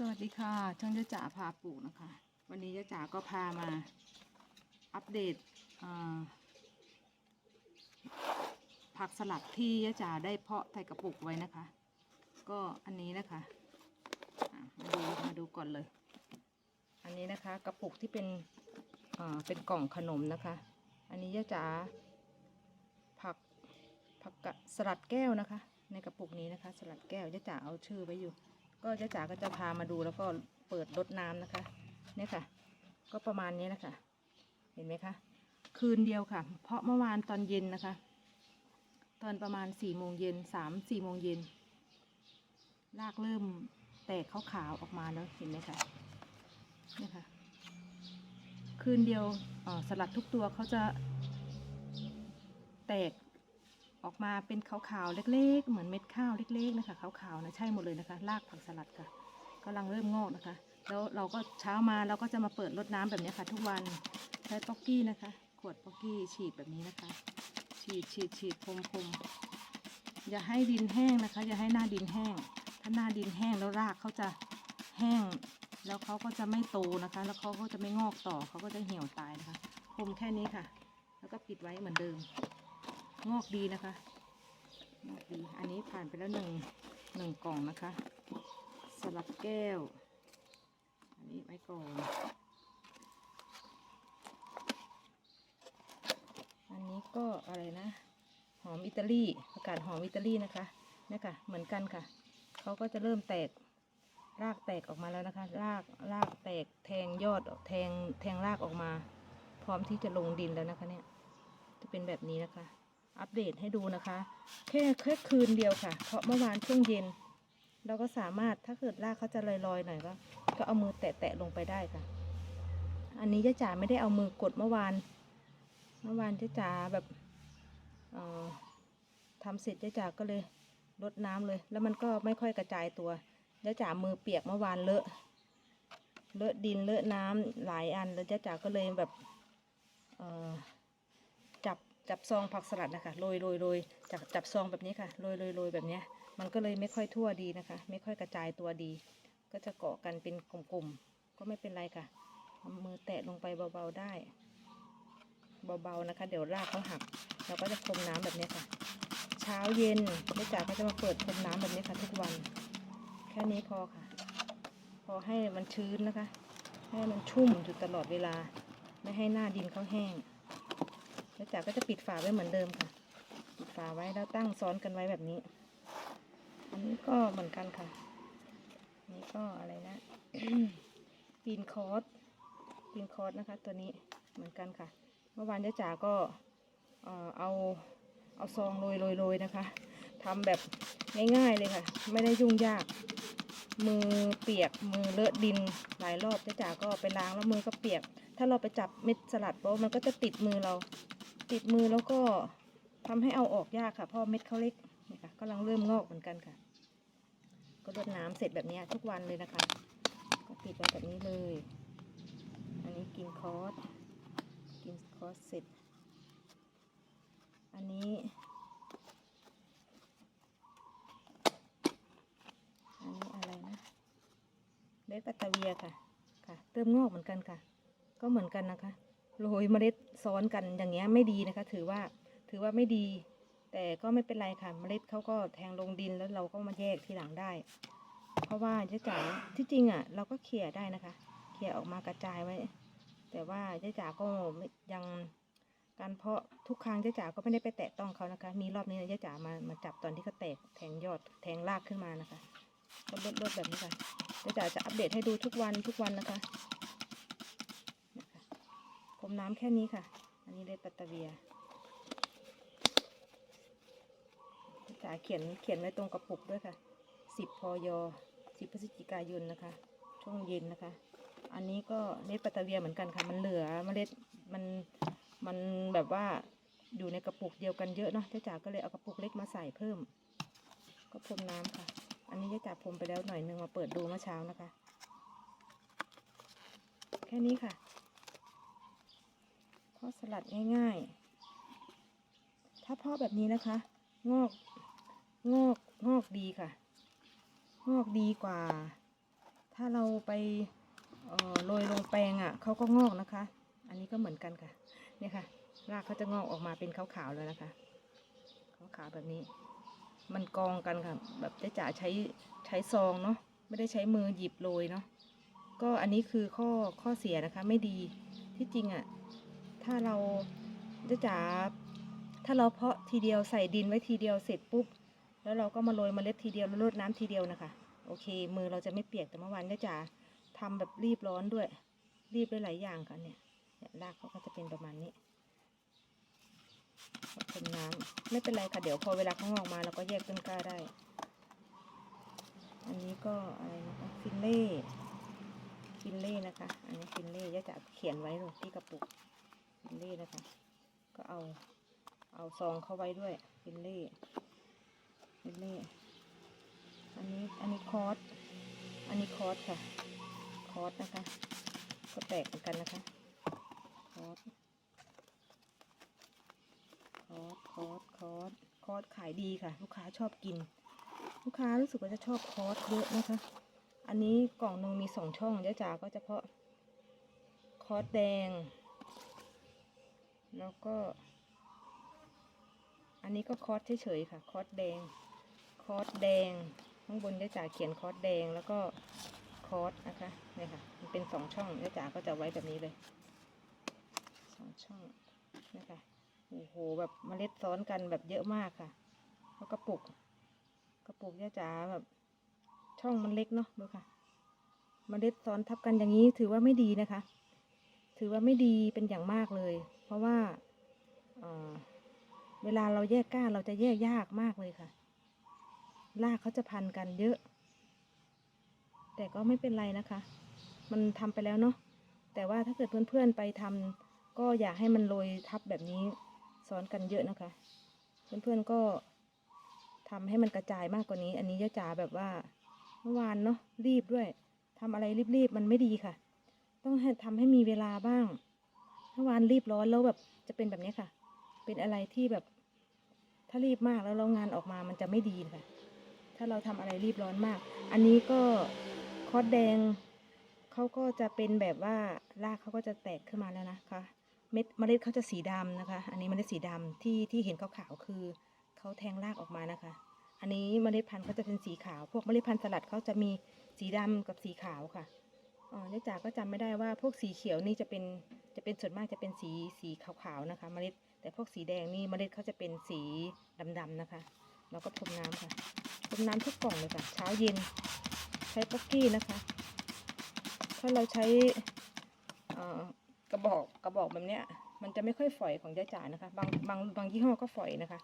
สวัสดีค่ะ ช่องยะจ๋าพาปลูกนะคะ วันนี้ยะจ๋าก็พามาอัปเดตผักสลัดที่ยะจ๋าได้เพาะใส่กระปุกไว้นะคะ ก็อันนี้นะคะะมาดูมาดูก่อนเลย อันนี้นะคะกระปุกที่เป็นเป็นกล่องขนมนะคะ อันนี้ยะจ๋าผักผักสลัดแก้วนะคะ ในกระปุกนี้นะคะ สลัดแก้วยะจ๋าเอาชื่อไว้อยู่ ก็เจ๊จ๋าก็จะพามาดูแล้วก็เปิดรดน้ำนะคะเนี่ยค่ะ ก็ประมาณนี้นะคะ เห็นไหมคะ คืนเดียวค่ะ เพราะเมื่อวานตอนเย็นนะคะ ตอนประมาณสี่โมงเย็นสามสี่โมงเย็นรากเริ่มแตกขาวๆออกมาแล้วเห็นไหมคะเนี่ค่ะ คืนเดียวสลัดทุกตัวเขาจะแตก ออกมาเป็นขาวๆเล็ก ๆ เหมือนเม็ดข้าวเล็ก ๆนะคะขาวๆนะใช่หมดเลยนะคะรากผักสลัดค่ะกำลังเริ่มงอกนะคะ แล้วเราก็เช้ามาเราก็จะมาเปิดรดน้ำแบบนี้ค่ะ ทุกวันใช้ป๊อกกี้นะคะ ขวดป๊อกกี้ฉีดแบบนี้นะคะ ฉีดฉีดฉีดพรมพรมอย่าให้ดินแห้งนะคะ อย่าให้หน้าดินแห้ง ถ้าหน้าดินแห้งแล้วรากเขาจะแห้ง แล้วเขาก็จะไม่โตนะคะ แล้วเขาก็จะไม่งอกต่อเขาก็จะเหี่ยวตายนะคะพรมแค่นี้ค่ะ แล้วก็ปิดไว้เหมือนเดิม งอกดีนะคะงอกดีอันนี้ผ่านไปแล้วหนึ่งหนึ่งกล่องนะคะ สลัดแก้ว อันนี้ไว้ก่อนอันนี้ก็อะไรนะ หอมอิตาลีประกาศหอมอิตาลีนะคะนี่ค่ะเหมือนกันค่ะเขาก็จะเริ่มแตกรากแตกออกมาแล้วนะคะ รากรากแตกแทงยอดแทงแทงรากออกมา พร้อมที่จะลงดินแล้วนะคะเนี่ยจะเป็นแบบนี้นะคะ อัปเดตให้ดูนะคะ แค่แค่คืนเดียวค่ะ เพราะเมื่อวานช่วงเย็น เราก็สามารถถ้าเกิดรากเขาจะลอยๆหน่อยก็ก็เอามือแตะๆลงไปได้ค่ะ อันนี้จ้าจ๋าไม่ได้เอามือกดเมื่อวาน เมื่อวานจ้าจ๋าแบบทำเสร็จจ้าจ๋าก็เลยรดน้ำเลย แล้วมันก็ไม่ค่อยกระจายตัวจ้าจ๋ามือเปียกเมื่อวานเลอะเลอะดินเลอะน้ำหลายอันแล้วจ้าจ๋าก็เลยแบบเออ จับซองผักสลัดนะคะโรยโรยโรยจับจับซองแบบนี้ค่ะโรยโรยโรยแบบนี้มันก็เลยไม่ค่อยทั่วดีนะคะ ไม่ค่อยกระจายตัวดี ก็จะเกาะกันเป็นกลุ่มๆก็ไม่เป็นไรค่ะมือแตะลงไปเบาๆได้ เบาๆนะคะ เดี๋ยวรากเขาหักเราก็จะพรมน้ำแบบนี้ค่ะ เช้าเย็นแม่จ๋าก็จะมาเปิดพรมน้ำแบบนี้ค่ะ ทุกวัน แค่นี้พอค่ะ พอให้มันชื้นนะคะ ให้มันชุ่มอยู่ตลอดเวลา ไม่ให้หน้าดินเขาแห้ง แล้วจ๋าก็จะปิดฝาไว้เหมือนเดิมค่ะ ปิดฝาไว้แล้วตั้งซ้อนกันไว้แบบนี้ อันนี้ก็เหมือนกันค่ะอันนี้ก็อะไรนะปีนคอร์สปีนคอร์สนะคะ ตัวนี้เหมือนกันค่ะ เมื่อวานเจ๊จ๋าก็เอ่อเอาเอาซองโรยโรยโรยนะคะทำแบบง่ายๆเลยค่ะ ไม่ได้ยุ่งยาก มือเปียกมือเลอะดินหลายรอบเจ๊จ๋าก็ไปล้างแล้วมือก็เปียก ถ้าเราไปจับเม็ดสลัดเพราะมันก็จะติดมือเรา ติดมือแล้วก็ทำให้เอาออกยากค่ะเพราะเม็ดเขาเล็กนี่ค่ะกำลังเริ่มงอกเหมือนกันค่ะ ก็รดน้ำเสร็จแบบนี้ทุกวันเลยนะคะ ก็ปิดไว้แบบนี้เลย อันนี้กินคอร์สกินคอร์สเสร็จ อันนี้ อันนี้อะไรนะเบสปัตตาเวียค่ะค่ะเริ่มงอกเหมือนกันค่ะ ก็เหมือนกันนะคะ โรยเมล็ดซ้อนกันอย่างเงี้ยไม่ดีนะคะ ถือว่าถือว่าไม่ดี แต่ก็ไม่เป็นไรค่ะเมล็ดเขาก็แทงลงดินแล้วเราก็มาแยกทีหลังได้ เพราะว่าเจ๊จ๋าที่จริงอะ เราก็เขี่ยได้นะคะเขี่ยออกมากระจายไว้ แต่ว่าเจ๊จ๋าก็ยังการเพาะทุกครั้งเจ๊จ๋าก็ไม่ได้ไปแตะต้องเขานะคะ มีรอบนี้เจ๊จ๋ามามาจับตอนที่เขาแตกแทงยอดแทงรากขึ้นมานะคะก็ลดลดแบบนี้ค่ะเจ๊จ๋าจะอัปเดตให้ดูทุกวันทุกวันนะคะ มน้ำแค่นี้ค่ะ อันนี้เลดปัตตาเวียจ๊จ๋าเขียนเขียนไว้ตรงกระปุกด้วยค่ะสิบพยสิบพฤศจิกายนนะคะ ช่วงเย็นนะคะ อันนี้ก็เม็ดปัตตาเวียเหมือนกันค่ะ มันเหลือเมล็ดมันมันแบบว่าอยู่ในกระปุกเดียวกันเยอะเนาะเจ๊จ๋าก็เลยเอากระปุกเล็กมาใส่เพิ่ม ก็พรมน้ำค่ะ อันนี้เจ๊จ๋าพรมไปแล้วหน่อยนึงมาเปิดดูเมื่อเช้านะคะ แค่นี้ค่ะ เพาะสลัดง่าย ๆ ถ้าเพาะแบบนี้นะคะ งอก งอก งอกดีค่ะ งอกดีกว่า ถ้าเราไปโรยลงแปลงอะเขาก็งอกนะคะ อันนี้ก็เหมือนกันค่ะ เนี่ยค่ะ รากเขาจะงอกออกมาเป็นขาวๆแล้วนะคะ ขาวๆแบบนี้ มันกองกันค่ะ แบบเจ๊จ๋าใช้ใช้ซองเนาะ ไม่ได้ใช้มือหยิบโรยเนาะ ก็อันนี้คือข้อข้อเสียนะคะ ไม่ดี ที่จริงอะ่ะ ถ้าเราเจ๊จ๋าถ้าเราเพาะทีเดียวใส่ดินไว้ทีเดียวเสร็จปุ๊บ แล้วเราก็มาโรยเมล็ดทีเดียวแล้วรดน้ำทีเดียวนะคะ โอเค มือเราจะไม่เปียกแต่เมื่อวานเจ๊จ๋าทำแบบรีบร้อนด้วย รีบด้วยหลายอย่างค่ะเนี่ยเนี่ยรากเขาก็จะเป็นประมาณนี้เป็นน้ำไม่เป็นไรค่ะเดี๋ยวพอเวลาเขาออกมาเราก็แยกต้นกล้าได้ อันนี้ก็อะไรนะคะฟินเล่ฟินเล่นะคะ อันนี้ฟินเล่ย่าจะเขียนไว้ลยที่กระปุก ฟินเล่นะคะ ก็เอาเอาซองเข้าไว้ด้วยฟินเล่ฟินเล่อันนี้อันนี้คอร์สอันนี้คอร์สค่ะ คอร์สนะคะ ก็แตกเหมือนกันนะคะ คอร์สคอร์สคอร์สคอร์สคอร์สขายดีค่ะ ลูกค้าชอบกิน ลูกค้ารู้สึกว่าจะชอบคอร์สเยอะนะคะ อันนี้กล่องหนึ่งมีสองช่องเจ๊จ๋าก็เฉพาะคอร์สแดง แล้วก็ อันนี้ก็คอร์สเฉยๆค่ะ คอร์สแดง คอร์สแดง ข้างบนเจ๊จ๋าเขียนคอร์สแดงแล้วก็คอร์สนะคะเนี่ยค่ะ มันเป็นสองช่องเจ๊จ๋าก็จะไว้แบบนี้เลยสองช่องนะคะโอ้โหแบบเมล็ดซ้อนกันแบบเยอะมากค่ะ แล้วกระปุก กระปุกย่าจ๋าแบบช่องมันเล็กเนาะดูค่ะเมล็ดซ้อนทับกันอย่างนี้ถือว่าไม่ดีนะคะ ถือว่าไม่ดีเป็นอย่างมากเลย เพราะว่าเเวลาเราแยกก้านเราจะแยกยากมากเลยค่ะรากเขาจะพันกันเยอะ แต่ก็ไม่เป็นไรนะคะ มันทำไปแล้วเนาะแต่ว่าถ้าเกิดเพื่อนๆไปทำก็อยากให้มันโรยทับแบบนี้ซ้อนกันเยอะนะคะ เพื่อนๆก็ทำให้มันกระจายมากกว่านี้ อันนี้ยะจ๋าแบบว่าเมื่อวานเนาะรีบด้วยทำอะไรรีบๆมันไม่ดีค่ะ ต้องให้ทำให้มีเวลาบ้าง เมื่อวานรีบร้อนแล้วแบบจะเป็นแบบนี้ค่ะ เป็นอะไรที่แบบ ถ้ารีบมากแล้วเรางานออกมามันจะไม่ดีค่ะ ถ้าเราทำอะไรรีบร้อนมาก อันนี้ก็คอสแดงเขาก็จะเป็นแบบว่ารากเขาก็จะแตกขึ้นมาแล้วนะคะเม็ดเมล็ดเขาจะสีดำนะคะ อันนี้เมล็ดสีดำที่ที่เห็นขาวๆคือเขาแทงรากออกมานะคะ อันนี้เมล็ดพันธุ์เขาจะเป็นสีขาว พวกเมล็ดพันธุ์สลัดเขาจะมีสีดำกับสีขาวค่ะ อ๋อเนื่องจากก็จำไม่ได้ว่าพวกสีเขียวนี่จะเป็นจะเป็นส่วนมากจะเป็นสีสีขาวๆนะคะ เมล็ด แต่พวกสีแดงนี่เมล็ดเขาจะเป็นสีดำๆนะคะเราก็พรมน้ำค่ะพรมน้ำทุกกล่องเลยค่ะ เช้าเย็น ใช้ป๊อกกี้นะคะ ถ้าเราใช้กระบอกกระบอกแบบเนี้ย มันจะไม่ค่อยฝอยของยาจ่านะคะ บางบางบางยี่ห้อก็ฝอยนะคะ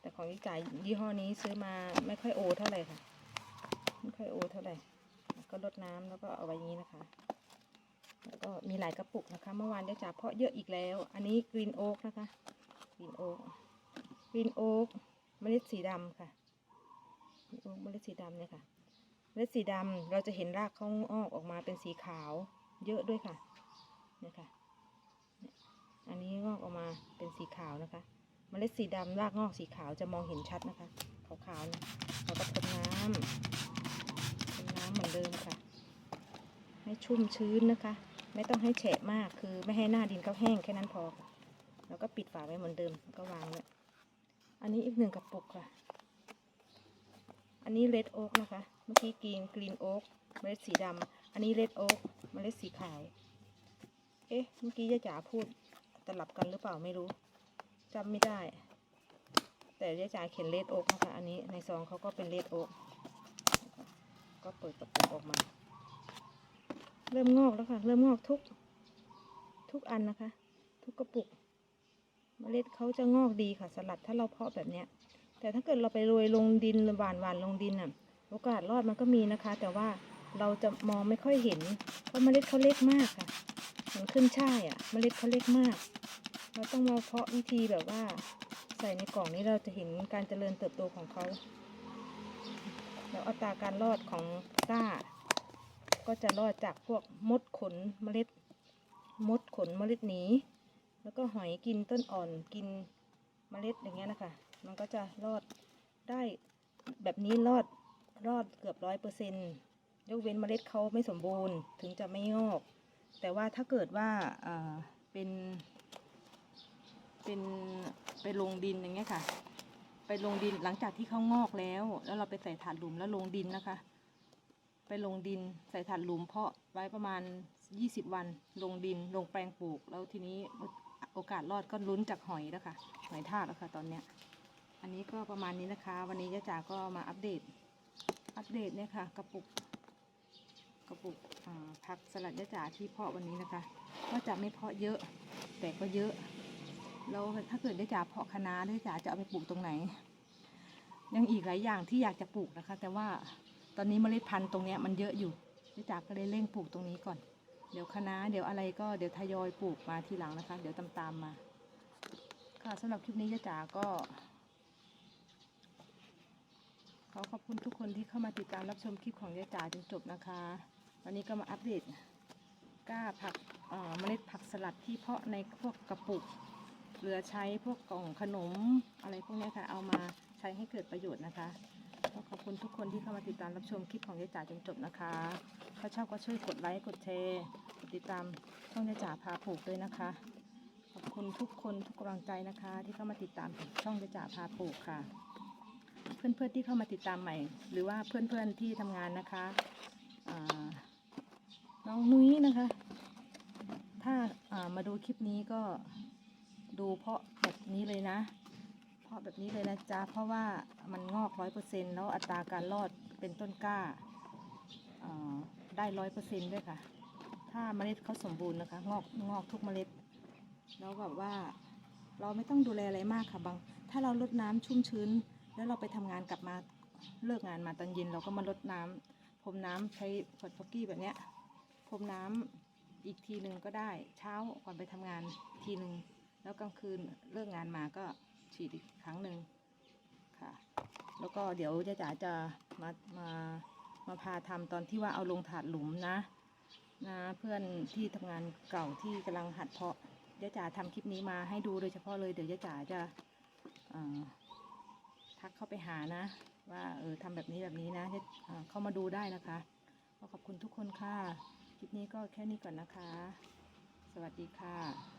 แต่ของยาจ่ายี่ห้อนี้ซื้อมาไม่ค่อยโอเท่าไหร่ค่ะ ไม่ค่อยโอเท่าไหร่ ก็ลดน้ำแล้วก็เอาไว้อย่างนี้นะคะ หลายกระปุกนะคะ เมื่อวานยาจ่าเพาะเยอะอีกแล้ว อันนี้กรีนโอ๊กนะคะกรีนโอ๊กกรีนโอ๊กเมล็ดสีดำค่ะ green oak เมล็ดสีดำเนี่ยค่ะ เมล็ดสีดำเราจะเห็นรากเขาออกออกมาเป็นสีขาวเยอะด้วยค่ะเนี่ยค่ะ อันนี้งอกออกมาเป็นสีขาวนะคะ เมล็ดสีดำรากงอกสีขาวจะมองเห็นชัดนะคะ ขาวๆเนี่ยเราก็พรมน้ำพรมน้ำเหมือนเดิมค่ะ ให้ชุ่มชื้นนะคะ ไม่ต้องให้แฉะมากคือไม่ให้หน้าดินเขาแห้งแค่นั้นพอค่ะแล้วก็ปิดฝาไว้เหมือนเดิมก็วางไว้อันนี้อีกหนึ่งกระปุกค่ะ อันนี้เลดโอ๊กนะคะ เมื่อกี้กรีนกรีนโอ๊กเมล็ดสีดำอันนี้เลดโอ๊กเมล็ดสีขาว เอ๊ะ เมื่อกี้ย่าจ๋าพูดตลับกันหรือเปล่าไม่รู้จำไม่ได้ แต่ย่าจ๋าเขียนเลดโอ๊กนะคะ อันนี้ในซองเขาก็เป็นเลดโอ๊กก็เปิดกระปุกออกมา เริ่มงอกแล้วค่ะ เริ่มงอกทุก ทุกอันนะคะ ทุกกระปุก เมล็ดเขาจะงอกดีค่ะ สลัดถ้าเราเพาะแบบเนี้ย แต่ถ้าเกิดเราไปโรยลงดินหวานหวานลงดินน่ะ โอกาสรอดมันก็มีนะคะ แต่ว่าเราจะมองไม่ค่อยเห็น เพราะเมล็ดเขาเล็กมากค่ะเหมือนขึ้นช่ายอะ เมล็ดเขาเล็กมาก เราต้องมาเพาะวิธีแบบว่า ใส่ในกล่องนี้เราจะเห็นการเจริญเติบโตของเขาแล้วอัตราการรอดของกล้า ก็จะรอดจากพวกมดขนเมล็ด มดขนเมล็ดหนีแล้วก็หอยกินต้นอ่อนกินเมล็ดอย่างเงี้ยนะคะมันก็จะรอดได้แบบนี้รอดรอดเกือบร้อยเปอร์เซ็นยกเว้นเมล็ดเขาไม่สมบูรณ์ถึงจะไม่งอก แต่ว่าถ้าเกิดว่าอ่าเป็นเป็นไปลงดินอย่างเงี้ยค่ะ ไปลงดินหลังจากที่เขางอกแล้ว แล้วเราไปใส่ถาดหลุมแล้วลงดินนะคะ ไปลงดินใส่ถาดหลุมเพาะไว้ประมาณ 20 วัน ลงดินลงแปลงปลูก แล้วทีนี้โอกาสรอดก็ลุ้นจากหอยแล้วค่ะหอยทากแล้วค่ะตอนเนี้ยอันนี้ก็ประมาณนี้นะคะ วันนี้ยะจ๋าก็มาอัปเดต อัปเดตเนี่ยค่ะ กระปุก กระปุกผักสลัดยะจ๋าที่เพาะวันนี้นะคะ ก็จะไม่เพาะเยอะ แต่ก็เยอะแล้วถ้าเกิดยะจ๋าเพาะคะน้ายะจ๋าจะเอาไปปลูกตรงไหน ยังอีกหลายอย่างที่อยากจะปลูกนะคะ แต่ว่า ตอนนี้เมล็ดพันธุ์ตรงเนี้ยมันเยอะอยู่ยะจ๋าก็เลยเร่งปลูกตรงนี้ก่อน เดี๋ยวคะน้าเดี๋ยวอะไรก็เดี๋ยวทยอยปลูกมาทีหลังนะคะ เดี๋ยวตามตามๆมา ค่ะสำหรับคลิปนี้ยะจ๋าก็ ขอขอบคุณทุกคนที่เข้ามาติดตามรับชมคลิปของยายจ๋าจนจบนะคะ วันนี้ก็มาอัปเดตกล้าผักเมล็ดผักสลัดที่เพาะในพวกกระปุกเหลือใช้พวกกล่องขนมอะไรพวกนี้ค่ะเอามาใช้ให้เกิดประโยชน์นะคะ ก็ขอบคุณทุกคนที่เข้ามาติดตามรับชมคลิปของยายจ๋าจนจบนะคะ ถ้าชอบก็ช่วยกดไลค์กดแชร์กดติดตามช่องยายจ๋าพาปลูกด้วยนะคะ ขอบคุณทุกคนทุกกำลังใจนะคะ ที่เข้ามาติดตามช่องยายจ๋าพาปลูกค่ะ เพื่อนๆที่เข้ามาติดตามใหม่ หรือว่าเพื่อนๆที่ทำงานนะคะน้องนุ้ยนะคะ ถ้ามาดูคลิปนี้ก็ดูเพราะแบบนี้เลยนะาะแบบนี้เลยนะจ๊ะ เพราะว่ามันงอกร้อยเปอร์เซ็นแล้วอัตราการรอดเป็นต้นกล้าได้ร้อยเปอร์เซ็นด้วยค่ะ ถ้าเมล็ดเขาสมบูรณ์นะคะ งอกงอกทุกเมล็ด แล้วแบบว่าเราไม่ต้องดูแลอะไรมากค่ะบาง ถ้าเราลดน้ำชุ่มชื้น แล้วเราไปทำงานกลับมาเลิกงานมาตอนเย็นเราก็มาลดน้ำพรมน้ำใช้ขวดฟอกกี้แบบเนี้ยพรมน้ำอีกทีหนึ่งก็ได้ เช้าก่อนไปทำงานทีหนึ่งแล้วกลางคืนเลิกงานมาก็ ฉีดอีกครั้งหนึ่งค่ะ แล้วก็เดี๋ยวจะจ๋าจะมามามาพาทำตอนที่ว่าเอาลงถาดหลุมนะนะเพื่อนที่ทำงานเก่าที่กำลังหัดเพาะยะจ๋าทำคลิปนี้มาให้ดูโดยเฉพาะเลยเดี๋ยวยะจ๋าจะาทักเข้าไปหานะ ว่าเออทำแบบนี้แบบนี้นะให้เข้ามาดูได้นะคะก็ขอบคุณทุกคนค่ะ คลิปนี้ก็แค่นี้ก่อนนะคะ สวัสดีค่ะ